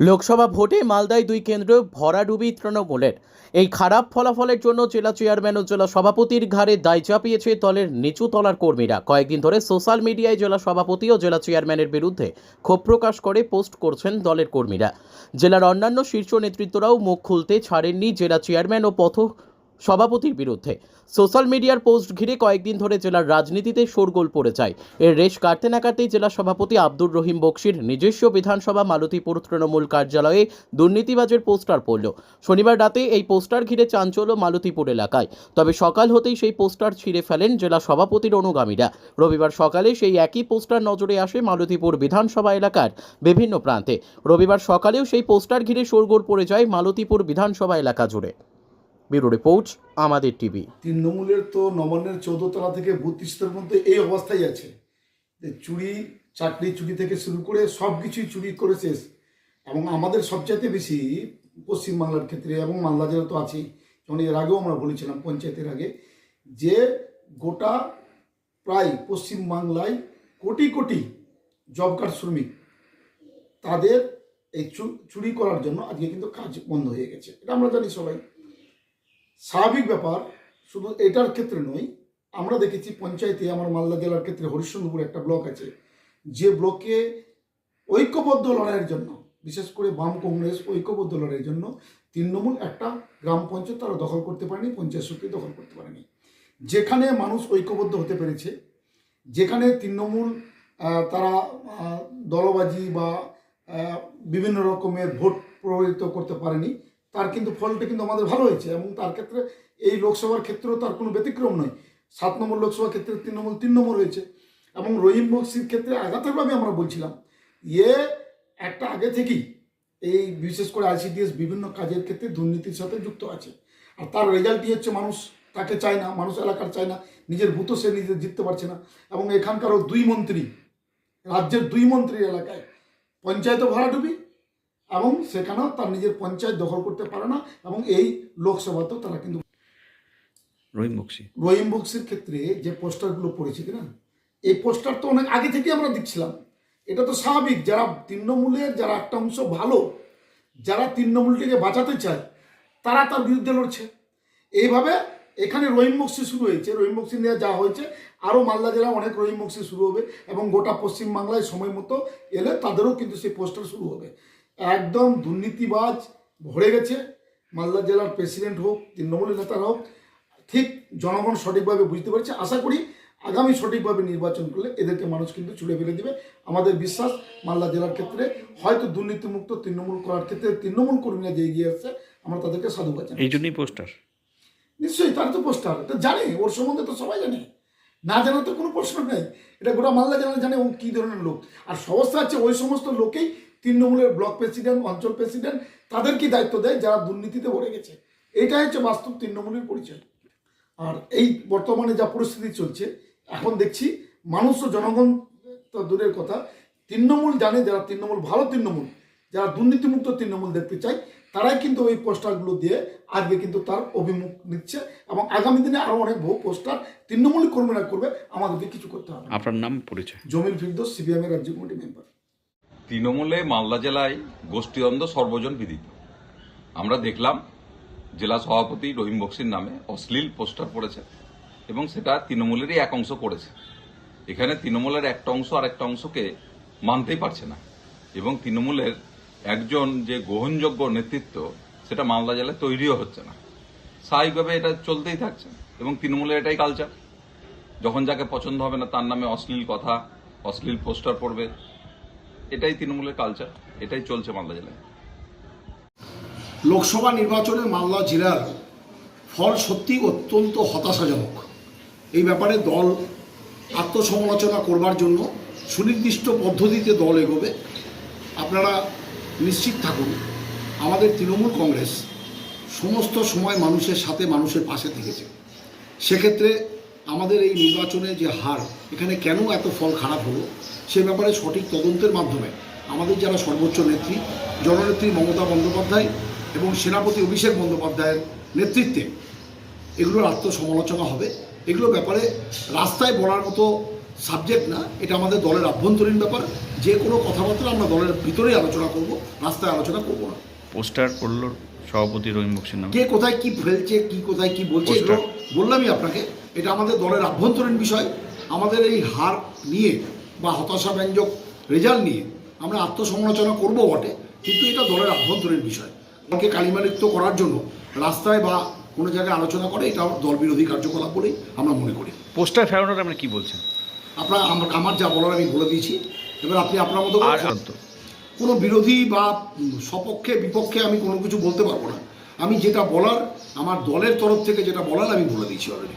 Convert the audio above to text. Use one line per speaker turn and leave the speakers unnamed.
লোকসভা ভোটে মালদায় দুই কেন্দ্র, ভরাডুবি, তৃণমূলের। এই খারাপ ফলাফলের জন্য জেলা চেয়ারম্যান ও জেলা সভাপতির ঘাড়ে দায় চাপিয়েছে দলের নিচু তলার কর্মীরা। কয়েকদিন ধরে সোশ্যাল মিডিয়ায় জেলা সভাপতি ও জেলা চেয়ারম্যানের বিরুদ্ধে ক্ষোভ প্রকাশ করে পোস্ট করছেন দলের কর্মীরা। জেলার অন্যান্য শীর্ষ নেতৃত্বরাও মুখ খুলতে ছাড়েননি জেলা চেয়ারম্যান ও পথ সভাপতির বিরুদ্ধে। সোশ্যাল মিডিয়ার পোস্ট ঘিরে কয়েকদিন ধরে জেলার রাজনীতিতে শোরগোল পড়ে যায়। এর রেশ কাটতে না কাটতেই জেলা সভাপতি আব্দুর রহিম বক্সির নিজস্ব বিধানসভা মালতীপুর তৃণমূল কার্যালয়ে দুর্নীতিবাজের পোস্টার পড়ল। শনিবার রাতে এই পোস্টার ঘিরে চাঞ্চল্য মালতীপুর এলাকায়। তবে সকাল হতেই সেই পোস্টার ছিঁড়ে ফেলেন জেলা সভাপতির অনুগামীরা। রবিবার সকালে সেই একই পোস্টার নজরে আসে মালতীপুর বিধানসভা এলাকার বিভিন্ন প্রান্তে। রবিবার সকালেও সেই পোস্টার ঘিরে শোরগোল পড়ে যায় মালতীপুর বিধানসভা এলাকা জুড়ে। ব্যুরো রিপোর্ট, আমাদের টিভি।
তৃণমূলের তো নবান্নের চৌদ্দতলা থেকে বত্রিশটার মধ্যে এই অবস্থায় আছে। যে চুরি চাকরি চুরি থেকে শুরু করে সব কিছুই চুরি করে শেষ। এবং আমাদের সবচাইতে বেশি পশ্চিমবাংলার ক্ষেত্রে এবং মালদা জেলা তো আছেই। যেমন এর আগেও আমরা বলেছিলাম পঞ্চায়েতের আগে যে গোটা প্রায় পশ্চিমবাংলায় কোটি কোটি জব কার্ড শ্রমিক তাদের এই চুরি করার জন্য আজকে কিন্তু কাজ বন্ধ হয়ে গেছে। এটা আমরা জানি সবাই। স্বাভাবিক ব্যাপার, শুধু এটার ক্ষেত্রে নয়, আমরা দেখেছি পঞ্চায়েতে, আমার মালদা জেলার ক্ষেত্রে হরিশ্চন্দ্রপুর একটা ব্লক আছে। যে ব্লকে ঐক্যবদ্ধ লড়াইয়ের জন্য, বিশেষ করে বাম কংগ্রেস ঐক্যবদ্ধ লড়াইয়ের জন্য তৃণমূল একটা গ্রাম পঞ্চায়েত তারা দখল করতে পারেনি, পঞ্চায়েত সমিতি দখল করতে পারেনি। যেখানে মানুষ ঐক্যবদ্ধ হতে পেরেছে, যেখানে তৃণমূল তারা দলবাজি বা বিভিন্ন রকমের ভোট প্রভাবিত করতে পারেনি তার কিন্তু ফলটা কিন্তু আমাদের ভালো হয়েছে এবং তার ক্ষেত্রে এই লোকসভার ক্ষেত্রেও তার কোনো ব্যতিক্রম নয় সাত নম্বর লোকসভা ক্ষেত্রে তৃণমূল তিন নম্বর হয়েছে এবং রহিম বক্সির ক্ষেত্রে আঘাতেরভাবে আমরা বলছিলাম। ইয়ে একটা আগে থেকেই এই বিশেষ করে আইসিডিএস বিভিন্ন কাজের ক্ষেত্রে দুর্নীতির সাথে যুক্ত আছে। আর তার রেজাল্টই হচ্ছে মানুষ তাকে চায় না, মানুষ এলাকার চায় না, নিজের ভূত সে নিজে জিততে পারছে না। এবং এখানকারও দুই মন্ত্রী, রাজ্যের দুই মন্ত্রীর এলাকায় পঞ্চায়েত ভরাডুবি এবং সেখানেও তার নিজের পঞ্চায়েত দখল করতে পারে না এবং এই লোকসভাতেও তারা কিন্তু
রহিম বক্সি।
রহিম বক্সির ক্ষেত্রে যে পোস্টারগুলো পড়েছে কিনা এই পোস্টার তো অনেক আগে থেকে আমরা দেখছিলাম। এটা তো স্বাভাবিক যারা তৃণমূলের যারা একটা অংশ ভালো যারা তৃণমূলটিকে বাঁচাতে চায় তারা তার বিরুদ্ধে লড়ছে। এইভাবে এখানে রহিম বক্সি শুরু হয়েছে রহিম বক্সি নিয়ে যা হয়েছে আরও মালদা জেলায় অনেক রহিম বক্সি শুরু হবে এবং গোটা পশ্চিমবাংলায় সময় মতো এলে তাদেরও কিন্তু সেই পোস্টার শুরু হবে। একদম দুর্নীতিবাজ ভরে গেছে। মালদা জেলার প্রেসিডেন্ট হোক তৃণমূলের নেতারা হোক ঠিক জনগণ সঠিকভাবে বুঝতে পারছে। আশা করি আগামী সঠিকভাবে নির্বাচন করলে এদেরকে মানুষ কিন্তু ছুড়ে ফেলে দিবে। আমাদের বিশ্বাস মালদা জেলার ক্ষেত্রে হয়তো দুর্নীতিমুক্ত তৃণমূল করার ক্ষেত্রে তৃণমূল কর্মীরা যে এগিয়ে আসছে আমরা তাদেরকে সাধুবাদ জানাই
এই জন্যই পোস্টার
নিশ্চয়ই তার তো পোস্টার এটা জানে ওর সম্বন্ধে তো সবাই জানে। না জানার তো কোনো প্রশ্ন নেই। এটা গোটা মালদা জেলা জানে ও কী ধরনের লোক। আর সমস্যা হচ্ছে ওই সমস্ত লোকেই তৃণমূলের ব্লক প্রেসিডেন্ট অঞ্চল প্রেসিডেন্ট তাদের কি দায়িত্ব দেয়? যারা দুর্নীতিতে ভরে গেছে। এটাই হচ্ছে বাস্তব তৃণমূলের পরিচয়। আর এই বর্তমানে যা পরিস্থিতি চলছে এখন দেখছি মানুষ ও জনগণ তো দূরের কথা। তৃণমূল জানে যারা তৃণমূল ভালো তৃণমূল যারা দুর্নীতিমুক্ত তৃণমূল দেখতে চায় তারাই কিন্তু ওই পোস্টারগুলো দিয়ে আজকে কিন্তু তার অভিমুখ নিচ্ছে এবং আগামী দিনে আরও অনেক বহু পোস্টার তৃণমূল কর্মীরা করবে। আমাদেরকে কিছু করতে হবে
আপনার নাম পরিচয়?
জমির ফিরদোস সিপিএমের রাজ্য কমিটি মেম্বার।
তৃণমূলে মালদা জেলায় গোষ্ঠীদ্বন্দ্ব সর্বজন বিদিত। আমরা দেখলাম জেলা সভাপতি রহিম বক্সির নামে অশ্লীল পোস্টার পড়েছে এবং সেটা তৃণমূলেরই এক অংশ করেছে এখানে তৃণমূলের একটা অংশ আর একটা অংশকে মানতেই পারছে না এবং তৃণমূলের একজন যে গ্রহণযোগ্য নেতৃত্ব, সেটা মালদা জেলায় তৈরিও হচ্ছে না। স্বাভাবিকভাবে এটা চলতেই থাকছে এবং তৃণমূলের এটাই কালচার যখন যাকে পছন্দ হবে না, তার নামে অশ্লীল কথা, অশ্লীল পোস্টার পড়বে এটাই তৃণমূলের কালচার এটাই চলছে মালদা জেলায়।
লোকসভা নির্বাচনে মালদা জেলার ফল সত্যি অত্যন্ত হতাশাজনক। এই ব্যাপারে দল আত্মসমালোচনা করবার জন্য সুনির্দিষ্ট পদ্ধতিতে দল এগোবে। আপনারা নিশ্চিত থাকুন, আমাদের তৃণমূল কংগ্রেস সমস্ত সময় মানুষের সাথে মানুষের পাশে থেকেছে। সেক্ষেত্রে আমাদের এই নির্বাচনে যে হার, এখানে কেন এত ফল খারাপ হলো? সে ব্যাপারে সঠিক তদন্তের মাধ্যমে আমাদের যারা সর্বোচ্চ নেত্রী জননেত্রী মমতা বন্দ্যোপাধ্যায় এবং সেনাপতি অভিষেক বন্দ্যোপাধ্যায়ের নেতৃত্বে এগুলোর আত্মসমালোচনা হবে। এগুলো ব্যাপারে রাস্তায় বলার মতো সাবজেক্ট না এটা আমাদের দলের আভ্যন্তরীণ ব্যাপার।
যে কোনো কথাবার্তা আমরা দলের ভিতরেই আলোচনা করব রাস্তায় আলোচনা করব না।
পোস্টার করল সভাপতি রহিম বক্সির নামে।
কে কোথায় কি ফেলছে কি কোথায় কি বলছে। এগুলো বললামই আপনাকে। এটা আমাদের দলের আভ্যন্তরীণ বিষয়। আমাদের এই হার নিয়ে বা হতাশাব্যঞ্জক রেজাল্ট নিয়ে আমরা আত্মসমালোচনা করব বটে কিন্তু এটা দলের আভ্যন্তরীণ বিষয়। দলকে কালিমালিপ্ত করার জন্য রাস্তায় বা কোনো জায়গায় আলোচনা করে এটা দল বিরোধী কার্যকলাপ বলেই আমরা মনে করি।
পোস্টার ফেরানোর আপনি কি বলছেন?
আপনার আমার যা বলার আমি বলে দিয়েছি। এবার আপনি আপনার মতো কোনো বিরোধী বা সপক্ষে বিপক্ষে আমি কোনো কিছু বলতে পারব না। আমি যেটা বলার আমার দলের তরফ থেকে যেটা বলার আমি বলে দিয়েছি অলরেডি